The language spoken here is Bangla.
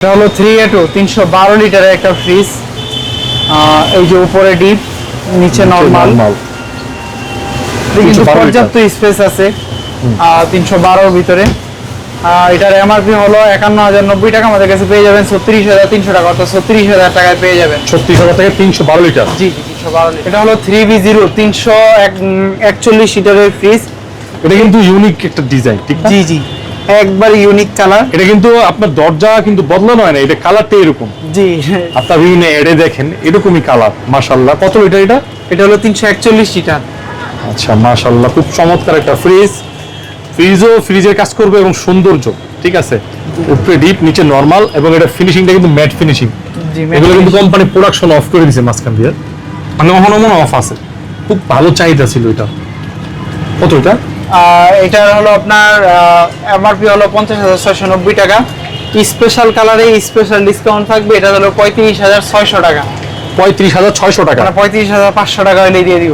এটা হলো থ্রি এ টু তিনশো বারো লিটারের একটা ফ্রিজ এই যে উপরে ডিপ নিচে নর্মাল কিন্তু পর্যাপ্ত স্পেস আছে তিনশো বারোর ভিতরে। এটার এমআরপি হলো একান্ন হাজার নব্বই টাকা আমাদের কাছে পেয়ে যাবেন ছত্রিশ হাজার তিনশো টাকা অর্থাৎ ছত্রিশ হাজার টাকায় পেয়ে যাবেন। ছত্রিশ হাজার থেকে তিনশো বারো লিটার। জি জি তিনশো বারো লিটার। এটা হলো থ্রি বি জিরো তিনশো একচল্লিশ লিটারের ফ্রিজ এটা কিন্তু ইউনিক একটা ডিজাইন ঠিক জি জি। একবার ইউনিক কালার এটা কিন্তু আপনার দরজা কিন্তু বদলানো হয় না এটা কালারটা এরকম। জি। আপনার বিভিন্ন এডে দেখেন এরকমই কালার মাশাল্লাহ কত লিটার এটা? এটা হলো তিনশো একচল্লিশ লিটার আচ্ছা মাশাল্লাহ খুব চমৎকার একটা ফ্রিজ ফ্রিজও ফ্রিজের কাজ করবে এবং সৌন্দর্য ঠিক আছে? উপরে ডিপ নিচে নর্মাল এবং এটা ফিনিশিংটা কিন্তু ম্যাট ফিনিশিং জি এগুলো কিন্তু কোম্পানি প্রোডাকশন অফ করে দিয়েছে মাঝখান দিয়ে। মানে অহন মনে অফ আছে। খুব ভালো চাহিদা ছিল এটা। কত এটা? এটা হলো আপনার এমআরপি হলো পঞ্চাশ হাজার ছয়শো নব্বই টাকা। স্পেশাল কালারে স্পেশাল ডিসকাউন্ট থাকবে এটা হলো পঁয়ত্রিশ হাজার ছয়শো টাকা। পঁয়ত্রিশ হাজার ছয়শো টাকা। মানে পঁয়ত্রিশ হাজার পাঁচশো টাকা হলে দিয়ে দিব।